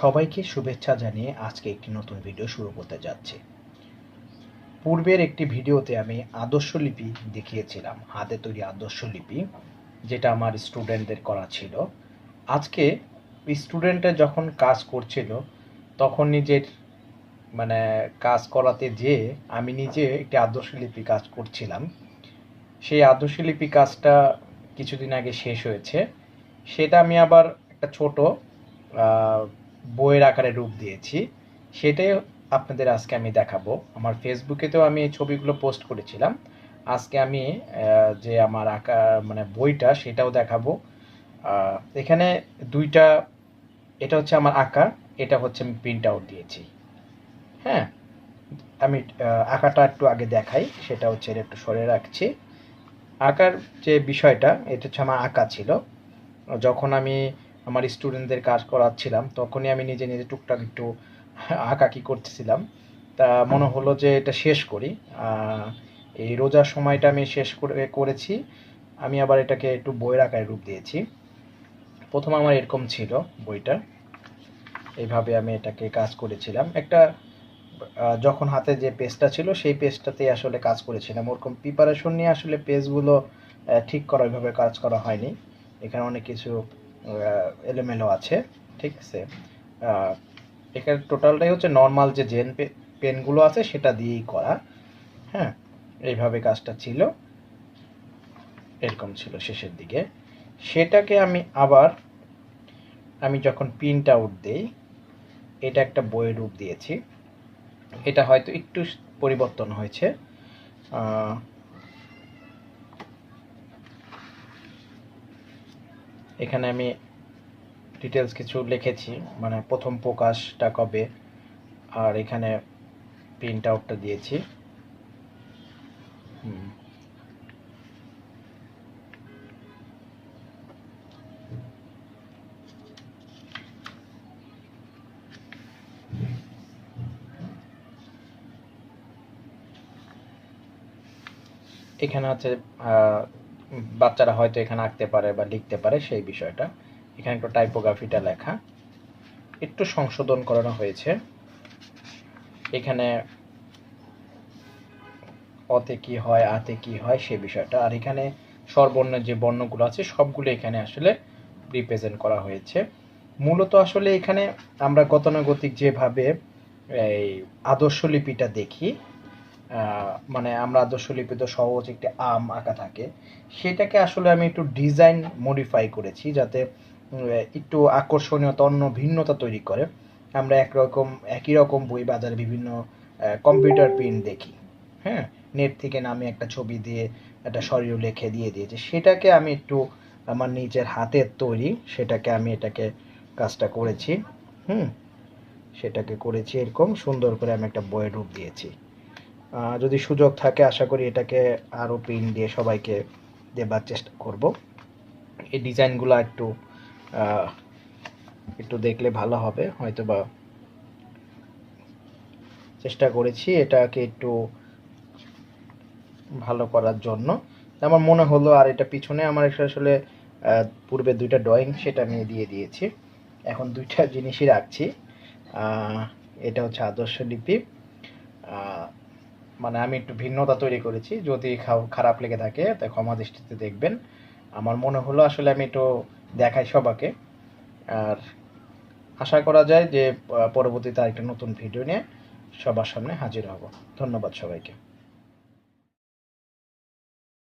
সবাইকে শুভেচ্ছা জানিয়ে আজকে একটি নতুন ভিডিও শুরু করতে যাচ্ছি। পূর্বের একটি ভিডিওতে আমি আদর্শ লিপি দেখিয়েছিলাম, হাতে তৈরি আদর্শ লিপি, যেটা আমার স্টুডেন্টদের করা ছিল। আজকে স্টুডেন্টরা যখন কাজ করছিল, তখন নিজের মানে কাজ করাতে যেয়ে আমি নিজে একটি আদর্শ লিপি কাজ করছিলাম। সেই আদর্শ লিপি কাজটা কিছুদিন আগে শেষ হয়েছে। সেটা আমি আবার একটা ছোট বইয়ের আকারে রূপ দিয়েছি, সেটাই আপনাদের আজকে আমি দেখাবো। আমার ফেসবুকেতেও আমি ছবিগুলো পোস্ট করেছিলাম। আজকে আমি যে আমার আঁকা মানে বইটা, সেটাও দেখাবো। এখানে দুইটা, এটা হচ্ছে আমার আঁকা এটা হচ্ছে আমি প্রিন্ট আউট দিয়েছি। হ্যাঁ আমি আঁকাটা একটু আগে দেখাই, সেটা হচ্ছে একটু সরে রাখছি। আঁকার যে বিষয়টা, এটা হচ্ছে আমার আঁকা ছিল। যখন আমি আমার স্টুডেন্টদের কাজ করাচ্ছিলাম, তখনই আমি নিজে নিজে টুকটাক একটু আঁকাকি করতেছিলাম। তা মনে হলো যে এটা শেষ করি। এই রোজার সময়টা আমি শেষ করে, করেছি। আমি আবার এটাকে একটু বইয়ের আকারে রূপ দিয়েছি। প্রথম আমার এরকম ছিল বইটা। এইভাবে আমি এটাকে কাজ করেছিলাম। একটা যখন হাতে যে পেজটা ছিল, সেই পেজটাতেই আসলে কাজ করেছিলাম। ওরকম প্রিপারেশন নিয়ে আসলে পেজগুলো ঠিক করা, ওইভাবে কাজ করা হয়নি। এখানে অনেক কিছু এলোমেলো আছে, ঠিক আছে? এখানে টোটালটাই হচ্ছে নর্মাল যে জেন পেনগুলো আছে সেটা দিয়েই করা হ্যাঁ? এইভাবে কাজটা ছিল, এরকম ছিল শেষের দিকে। সেটাকে আমি আবার, আমি যখন প্রিন্ট আউট দিই, এটা একটা বইয়ের রূপ দিয়েছি। এটা হয়তো একটু পরিবর্তন হয়েছে। এখানে আমি ডিটেলস কিছু লিখেছি মানে প্রথম প্রকাশটা কবে, আর এখানে প্রিন্ট আউটটা দিয়েছি। এখানে আছে বাচ্চারা হয়তো এখানে আঁকতে পারে বা লিখতে পারে সেই বিষয়টা। এখানে একটু টাইপোগ্রাফিটা লেখা। একটু সংশোধন করানো হয়েছে। এখানে অতে কি হয়, আতে কি হয় সেই বিষয়টা। আর এখানে স্বরবর্ণের যে বর্ণগুলো আছে, সবগুলো এখানে আসলে রিপ্রেজেন্ট করা হয়েছে। মূলত আসলে এখানে আমরা গতানুগতিক যেভাবে এই আদর্শ লিপিটা দেখি মানে আমরা আদর্শ লিপিতে সহজ একটি আম আঁকা থাকে। সেটাকে আসলে আমি একটু ডিজাইন মডিফাই করেছি যাতে একটু আকর্ষণীয়তা অন্য ভিন্নতা তৈরি করে। আমরা একরকম, একই রকম বই বাজারে বিভিন্ন কম্পিউটার প্রিন্ট দেখি। হ্যাঁ? নেট থেকে নামে একটা ছবি দিয়ে একটা শরীর লেখে দিয়ে দিয়েছে। সেটাকে আমি একটু আমার নিজের হাতের তৈরি। সেটাকে আমি এটাকে কাজটা করেছি। হুম? সেটাকে করেছি এরকম। সুন্দর করে আমি একটা বইয়ের রূপ দিয়েছি। যদি সুযোগ থাকে, আশা করি এটাকে আরও প্রিন্ট দিয়ে সবাইকে দেবার চেষ্টা করব। এই ডিজাইনগুলো একটু একটু দেখলে ভালো হবে। হয়তো বা চেষ্টা করেছি এটাকে একটু ভালো করার জন্য। আমার মনে হলো আর এটা পিছনে আমার আসলে পূর্বে দুইটা ড্রয়িং সেটা আমি দিয়ে দিয়েছি। এখন দুইটা জিনিসই রাখছি। এটা হচ্ছে আদর্শ লিপি। মানে আমি একটু ভিন্নতা তৈরি করেছি। যদি খারাপ লেগে থাকে, তা ক্ষমা দৃষ্টিতে দেখবেন। আমার মনে হলো আসলে আমি একটু দেখাই সবাকে। আর আশা করা যায় যে পরবর্তীতে আরেকটা নতুন ভিডিও নিয়ে সবার সামনে হাজির হব। ধন্যবাদ সবাইকে।